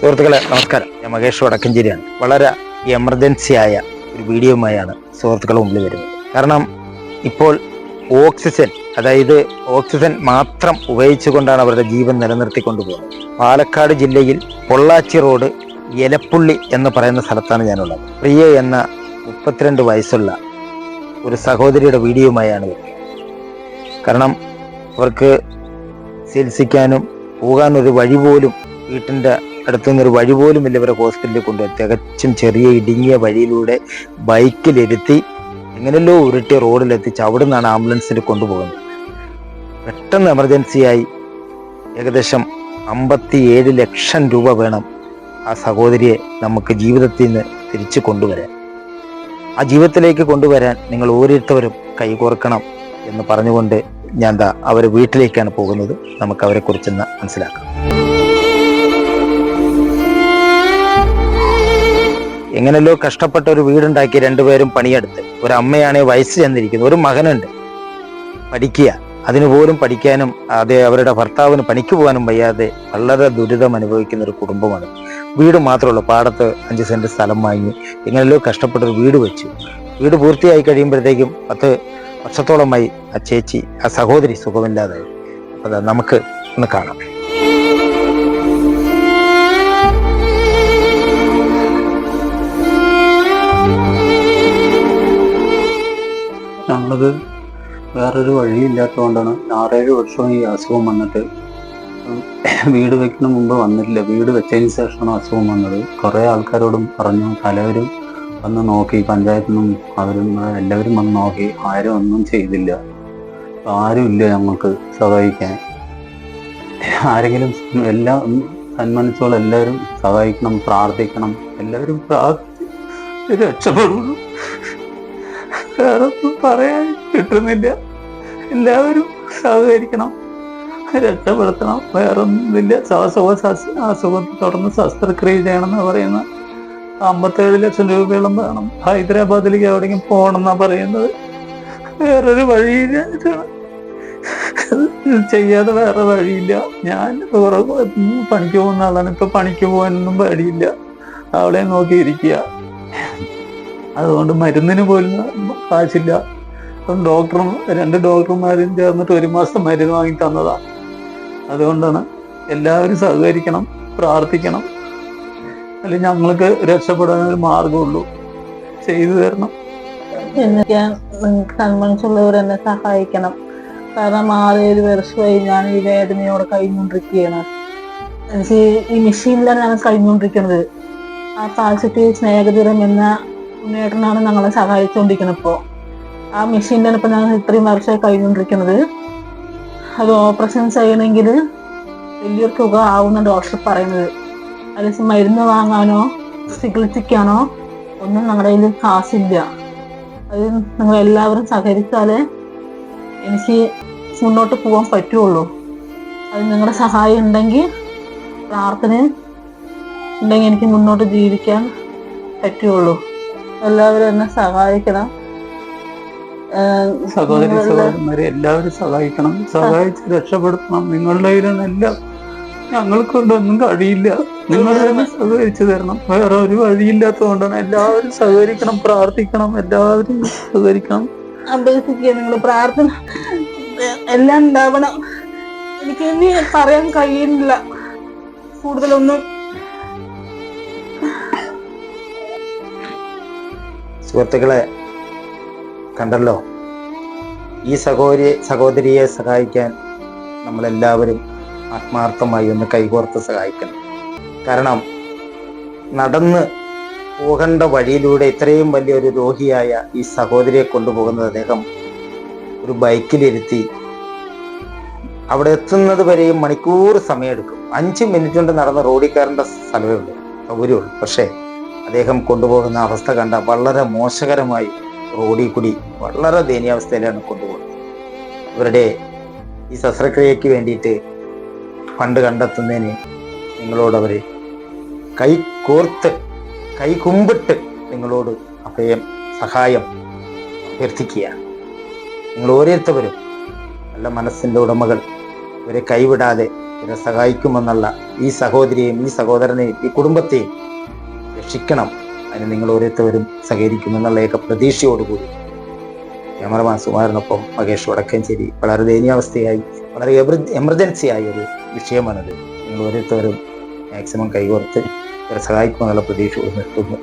സുഹൃത്തുക്കളെ നമസ്കാരം. ഞാൻ മഹേഷ് വടക്കഞ്ചേരിയാണ്. വളരെ എമർജൻസി ആയ ഒരു വീഡിയോയുമായാണ് സുഹൃത്തുക്കളെ മുമ്പിൽ വരുന്നത്. കാരണം ഇപ്പോൾ ഓക്സിജൻ അതായത് ഓക്സിജൻ മാത്രം ഉപയോഗിച്ചുകൊണ്ടാണ് അവരുടെ ജീവൻ നിലനിർത്തിക്കൊണ്ടുപോകുന്നത്. പാലക്കാട് ജില്ലയിൽ പൊള്ളാച്ചി റോഡ് എലപ്പുള്ളി എന്ന് പറയുന്ന സ്ഥലത്താണ് ഞാനുള്ളത്. പ്രിയ എന്ന മുപ്പത്തിരണ്ട് വയസ്സുള്ള ഒരു സഹോദരിയുടെ വീഡിയോയുമായാണ് കാരണം അവർക്ക് ചികിത്സിക്കാനും പോകാനൊരു വഴി പോലും വീട്ടിന്റെ അടുത്തു നിന്നൊരു വഴി പോലും ഇല്ല ഇവരെ ഹോസ്പിറ്റലിൽ കൊണ്ടുപോയി. തികച്ചും ചെറിയ ഇടുങ്ങിയ വഴിയിലൂടെ ബൈക്കിലിരുത്തി എങ്ങനെയല്ലോ ഉരുട്ടി റോഡിലെത്തിച്ച് അവിടെ നിന്നാണ് ആംബുലൻസിൽ കൊണ്ടുപോകുന്നത്. പെട്ടെന്ന് എമർജൻസിയായി ഏകദേശം അമ്പത്തിയേഴ് ലക്ഷം രൂപ വേണം ആ സഹോദരിയെ നമുക്ക് ജീവിതത്തിൽ നിന്ന് തിരിച്ചു കൊണ്ടുവരാൻ. ആ ജീവിതത്തിലേക്ക് കൊണ്ടുവരാൻ നിങ്ങൾ ഓരോരുത്തവരും കൈകോർക്കണം എന്ന് പറഞ്ഞുകൊണ്ട് ഞാൻ ദാ അവരെ വീട്ടിലേക്കാണ് പോകുന്നത്. നമുക്ക് അവരെ കുറിച്ചൊന്ന് മനസ്സിലാക്കാം. എങ്ങനെയല്ലോ കഷ്ടപ്പെട്ട ഒരു വീടുണ്ടാക്കി രണ്ടുപേരും പണിയെടുത്ത്. ഒരു അമ്മയാണ് വയസ്സ് ചെന്നിരിക്കുന്നത്. ഒരു മകനുണ്ട്. പഠിക്കുക. അതിനുപോലും പഠിക്കാനും അതെ അവരുടെ ഭർത്താവിന് പണിക്ക് പോകാനും വയ്യാതെ വളരെ ദുരിതം അനുഭവിക്കുന്ന ഒരു കുടുംബമാണ്. വീട് മാത്രമുള്ളൂ പാടത്ത് അഞ്ച് സെന്റ് സ്ഥലം വാങ്ങി എങ്ങനെയല്ലോ കഷ്ടപ്പെട്ട ഒരു വീട് വെച്ചു. വീട് പൂർത്തിയായി കഴിയുമ്പോഴത്തേക്കും പത്ത് വർഷത്തോളമായി ആ ചേച്ചി ആ സഹോദരി സുഖമില്ലാതായി. അപ്പം നമുക്ക് ഒന്ന് കാണാം. ഞങ്ങളത് വേറൊരു വഴിയില്ലാത്തതുകൊണ്ടാണ്. ആറേഴ് വർഷം ഈ അസുഖം വന്നിട്ട്. വീട് വെക്കുന്ന മുമ്പ് വന്നിട്ടില്ല. വീട് വെച്ചതിന് ശേഷമാണ് അസുഖം വന്നത്. കുറേ ആൾക്കാരോടും പറഞ്ഞു. പലവരും വന്ന് നോക്കി. പഞ്ചായത്തിൽ നിന്നും അവരും എല്ലാവരും വന്ന് നോക്കി. ആരും ഒന്നും ചെയ്തില്ല. ആരും ഇല്ല ഞങ്ങൾക്ക് സഹായിക്കാൻ. ആരെങ്കിലും എല്ലാം സന്മാനിച്ചോളെല്ലാവരും സഹായിക്കണം പ്രാർത്ഥിക്കണം. എല്ലാവരും പ്രാർത്ഥിച്ച് രക്ഷപ്പെടുള്ളൂ വേറെ ഒന്നും പറയാൻ കിട്ടുന്നില്ല. എല്ലാവരും സഹകരിക്കണം രക്ഷപ്പെടുത്തണം. വേറൊന്നുമില്ല. ശ്വാസകോശ അസുഖം തുടർന്ന് ശസ്ത്രക്രിയ ചെയ്യണം പറയുന്ന അമ്പത്തേഴ് ലക്ഷം രൂപയോളം വേണം. ഹൈദരാബാദിലേക്ക് എവിടെയെങ്കിലും പോകണം എന്നാ പറയുന്നത്. വേറൊരു വഴിയില്ല. ചെയ്യാതെ വേറെ വഴിയില്ല. ഞാൻ പണിക്ക് പോകുന്ന ആളാണ്. ഇപ്പൊ പണിക്ക് പോകാനൊന്നും വഴിയില്ല അവളെ നോക്കിയിരിക്കുക. അതുകൊണ്ട് മരുന്നിന് പോലും കാശില്ല. ഡോക്ടറും രണ്ട് ഡോക്ടർമാരും ചേർന്നിട്ട് ഒരു മാസം മരുന്ന് വാങ്ങി തന്നതാ. അതുകൊണ്ടാണ് എല്ലാവരും സഹകരിക്കണം പ്രാർത്ഥിക്കണം. അല്ലെങ്കിൽ ഞങ്ങൾക്ക് രക്ഷപ്പെടാൻ ഒരു മാർഗമുള്ളൂ ചെയ്തു തരണം. എനിക്ക് എന്നെ സഹായിക്കണം. കാരണം ആറേഴ് വർഷമായി ഞാൻ ഈ വേദനയോടെ കഴിഞ്ഞുകൊണ്ടിരിക്കുകയാണ്. ഈ മെഷീനിലാണ് ഞാൻ കഴിഞ്ഞുകൊണ്ടിരിക്കുന്നത്. ആ പാസിറ്റീവ് സ്നേഹതീരം എന്ന മുന്നേറ്റനാണ് ഞങ്ങളെ സഹായിച്ചുകൊണ്ടിരിക്കുന്നത് ഇപ്പോൾ ആ മെഷീനിലാണ് ഇപ്പോൾ ഞങ്ങൾ ഇത്രയും വർഷമായി കഴിഞ്ഞുകൊണ്ടിരിക്കുന്നത് അത് ഓപ്പറേഷൻ ചെയ്യണമെങ്കിൽ വലിയൊരു തുക ആവുന്ന ഡോക്ടർ പറയുന്നത്. അതിൽ മരുന്ന് വാങ്ങാനോ ചികിത്സിക്കാനോ ഒന്നും ഞങ്ങളുടെ കയ്യിൽ കാശില്ല. അത് നിങ്ങൾ എല്ലാവരും സഹകരിച്ചാലേ എനിക്ക് മുന്നോട്ട് പോകാൻ പറ്റുള്ളൂ. അത് നിങ്ങളുടെ സഹായം ഉണ്ടെങ്കിൽ പ്രാർത്ഥന ഉണ്ടെങ്കിൽ എനിക്ക് മുന്നോട്ട് ജീവിക്കാൻ പറ്റുള്ളൂ. എല്ലാവരും എന്നെ സഹായിക്കണം. സഹോദരി സഹോദരന്മാരെ എല്ലാവരും സഹായിക്കണം. സഹായിച്ച് രക്ഷപ്പെടുത്തണം. നിങ്ങളുടെ കയ്യിലാണ് എല്ലാം ഞങ്ങൾക്കൊണ്ടൊന്നും കഴിയില്ല. നിങ്ങൾ തന്നെ സഹകരിച്ചു തരണം. വേറെ ഒരു വഴിയില്ലാത്തതുകൊണ്ടാണ് എല്ലാവരും സഹകരിക്കണം പ്രാർത്ഥിക്കണം എല്ലാവരും സഹകരിക്കണം. അഭ്യസിക്കുക നിങ്ങൾ പ്രാർത്ഥന എല്ലാം ഉണ്ടാവണം. എനിക്ക് ഇനി പറയാൻ കഴിയുന്നില്ല. കൂടുതലൊന്നും സുഹൃത്തുക്കളെ കണ്ടല്ലോ? ഈ സഹോദരി സഹോദരിയെ സഹായിക്കാൻ നമ്മളെല്ലാവരും ആത്മാർത്ഥമായി ഒന്ന് കൈകോർത്ത് സഹായിക്കണം. കാരണം നടന്ന് പോകേണ്ട വഴിയിലൂടെ ഇത്രയും വലിയൊരു രോഗിയായ ഈ സഹോദരിയെ കൊണ്ടുപോകുന്നത് അദ്ദേഹം ഒരു ബൈക്കിലിരുത്തി അവിടെ എത്തുന്നത് വരെയും മണിക്കൂർ സമയമെടുക്കും. അഞ്ച് മിനിറ്റ് കൊണ്ട് നടന്ന കയറേണ്ട സ്ഥലമേ ഉള്ളൂ. സൗകര്യമുള്ളൂ. പക്ഷേ അദ്ദേഹം കൊണ്ടുപോകുന്ന അവസ്ഥ കണ്ട വളരെ മോശകരമായി റോഡിൽ കൂടി വളരെ ദയനീയാവസ്ഥയിലാണ് കൊണ്ടുപോകുന്നത്. ഇവരുടെ ഈ ശസ്ത്രക്രിയയ്ക്ക് വേണ്ടിയിട്ട് ഫണ്ട് കണ്ടെത്തുന്നതിന് നിങ്ങളോട് അവർ കൈ കോർത്ത് കൈ കുമ്പിട്ട് നിങ്ങളോട് അഭയം സഹായം അഭ്യർത്ഥിക്കുകയാണ്. നിങ്ങൾ ഓരോരുത്തവരും നല്ല മനസ്സിന്റെ ഉടമകൾ. ഇവരെ കൈവിടാതെ ഇവരെ സഹായിക്കുമെന്നുള്ള ഈ സഹോദരിയെയും ഈ സഹോദരനെയും ഈ കുടുംബത്തെയും രക്ഷിക്കണം. അതിന് നിങ്ങൾ ഓരോരുത്തരും സഹകരിക്കുമെന്നുള്ള ഏക പ്രതീക്ഷയോടുകൂടി. ക്യാമറമാൻ സുമാറിനൊപ്പം മകേഷ് വടക്കഞ്ചേരി. വളരെ ദയനീയാവസ്ഥയായി വളരെ എമർജൻസി ആയ ഒരു വിഷയമാണത്. നിങ്ങൾ ഓരോരുത്തരും മാക്സിമം കൈകോർത്ത് സഹായിക്കുമെന്നുള്ള പ്രതീക്ഷയോട് നിർത്തുന്നു.